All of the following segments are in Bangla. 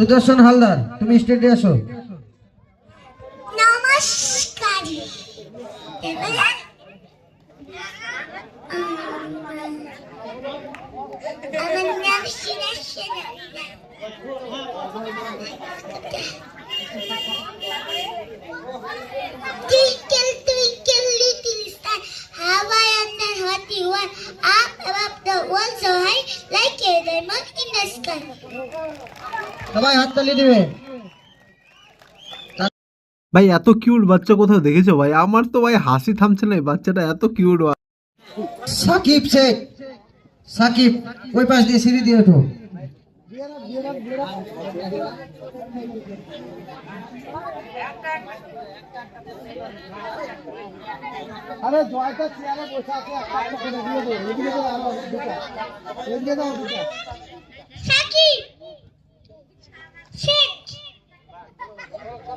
সুদর্শন হালদার তুমি স্টেজে আসো নমস্কার। আমার নাম সবাই হাততালি দিবে। ভাই এত কিউট বাচ্চা কোথাও দেখেছ ভাই? আমার তো ভাই হাসি থামছে না বাচ্চাটা এত কিউট সাকিব শেখ। সাকিব ওই পাশ দিয়ে সিঁড়ি দিয়ে ওঠো। আরে জয়টা চেয়ারে বসে আছে একটা একটা করে দিয়ে দেবো এদিকে তো এদিকে দাও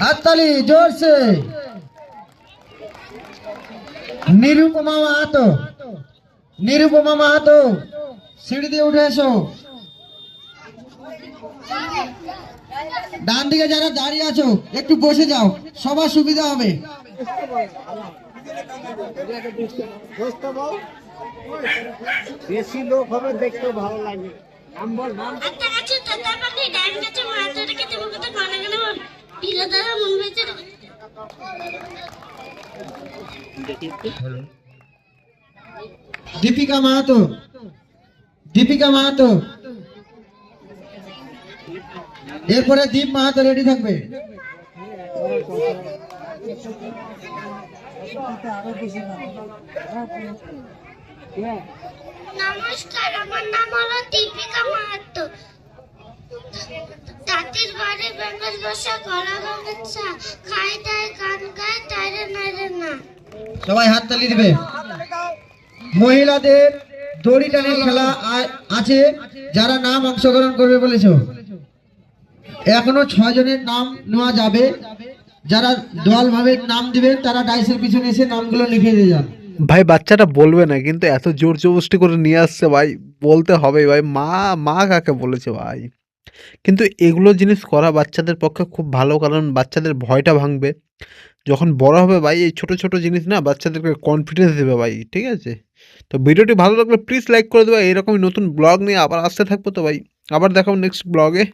হাততালি জোরসে। নিরুপমা মাহাতো। নিরুপমা মাহাতো সিঁড়ি দিয়ে উঠে এসো। ডান দিকে যারা দাঁড়িয়ে আছো একটু বসে যাও সবার সুবিধা হবে। বেশি লোক হবে দেখতে ভালো লাগে। দীপিকা মাহাতো। দীপিকা মাহাতো। এরপরে দীপ মাহাতো রেডি থাকবে। নমস্কার, আমার নাম হলো দীপিকা মাহাতো। দাঁতের বাড়ি বেঙ্গল বসা গলা রঙের চা খাই তাই গান গায় তাইরে নাইরে না সবাই হাততালি দিবে। মহিলাদের দড়ি টানের খেলা আ- আছে যারা নাম অংশগ্রহণ করবে বলেছ। এখনও ছয় জনের নাম নেওয়া যাবে। যারা দল ভাবে নাম দিবেন তারা ডাইসের পিছনে এসে নামগুলো লিখে দিয়ে যান। ভাই বাচ্চাটা বলবে না কিন্তু এত জোর জবরদস্তি করে নিয়ে আসছে ভাই। বলতে হবে ভাই। মা মা কাকে বলেছে ভাই? কিন্তু এগুলো জিনিস করা বাচ্চাদের পক্ষে খুব ভালো, কারণ বাচ্চাদের ভয়টা ভাঙবে। যখন বড় হবে ভাই, এই ছোটো ছোটো জিনিস না, বাচ্চাদেরকে কনফিডেন্স দেবে ভাই, ঠিক আছে? তো ভিডিওটি ভালো লাগলে প্লিজ লাইক করে দেবে। এরকমই নতুন ব্লগ নিয়ে আবার আসতে থাকব তো ভাই। আবার দেখাবো নেক্সট ব্লগে